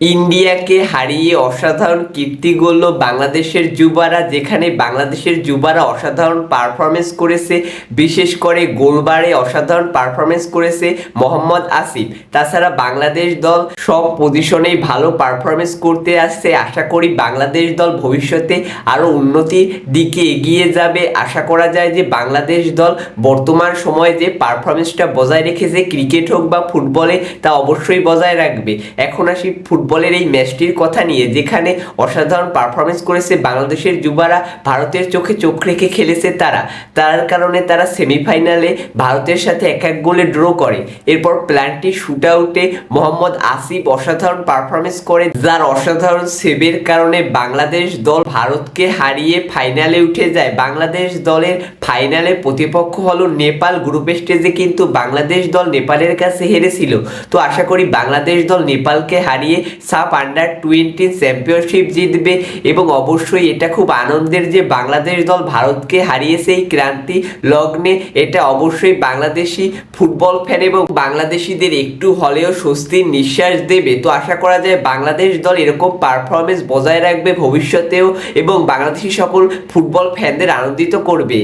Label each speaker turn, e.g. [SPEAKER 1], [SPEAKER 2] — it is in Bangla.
[SPEAKER 1] ইন্ডিয়াকে হারিয়ে অসাধারণ কীর্তি গড়ল বাংলাদেশের যুবারা, যেখানে বাংলাদেশের যুবারা অসাধারণ পারফরমেন্স করেছে। বিশেষ করে গোলবারে অসাধারণ পারফরমেন্স করেছে মোহাম্মদ আসিফ। তাছাড়া বাংলাদেশ দল সব পজিশনেই ভালো পারফরমেন্স করতে আসছে। আশা করি বাংলাদেশ দল ভবিষ্যতে আরও উন্নতির দিকে এগিয়ে যাবে। আশা করা যায় যে বাংলাদেশ দল বর্তমান সময়ে যে পারফরমেন্সটা বজায় রেখেছে ক্রিকেট হোক বা ফুটবলে, তা অবশ্যই বজায় রাখবে। এখন আসি ফুটবলের এই ম্যাচটির কথা নিয়ে, যেখানে অসাধারণ পারফরমেন্স করেছে বাংলাদেশের যুবারা, ভারতের চোখে চোখ রেখে খেলেছে তারা। তার কারণে তারা সেমিফাইনালে ভারতের সাথে এক এক গোলে ড্র করে। এরপর প্ল্যানটি শুট আউটে মোহাম্মদ আসিফ অসাধারণ পারফরমেন্স করে, যার অসাধারণ সেভের কারণে বাংলাদেশ দল ভারতকে হারিয়ে ফাইনালে উঠে যায়। বাংলাদেশ দলের ফাইনালে প্রতিপক্ষ হলো নেপাল। গ্রুপ স্টেজে কিন্তু বাংলাদেশ দল নেপালের কাছে হেরেছিল। তো আশা করি বাংলাদেশ দল নেপালকে হারিয়ে সাপ আন্ডার টোয়েন্টি চ্যাম্পিয়নশিপ জিতবে এবং অবশ্যই এটা খুব আনন্দের যে বাংলাদেশ দল ভারতকে হারিয়েছে এই ক্রান্তি লগ্নে। এটা অবশ্যই বাংলাদেশি ফুটবল ফ্যান এবং বাংলাদেশিদের একটু হলেও স্বস্তির নিঃশ্বাস দেবে। তো আশা করা যায় বাংলাদেশ দল এরকম পারফরমেন্স বজায় রাখবে ভবিষ্যতেও এবং বাংলাদেশি সকল ফুটবল ফ্যানদের আনন্দিত করবে।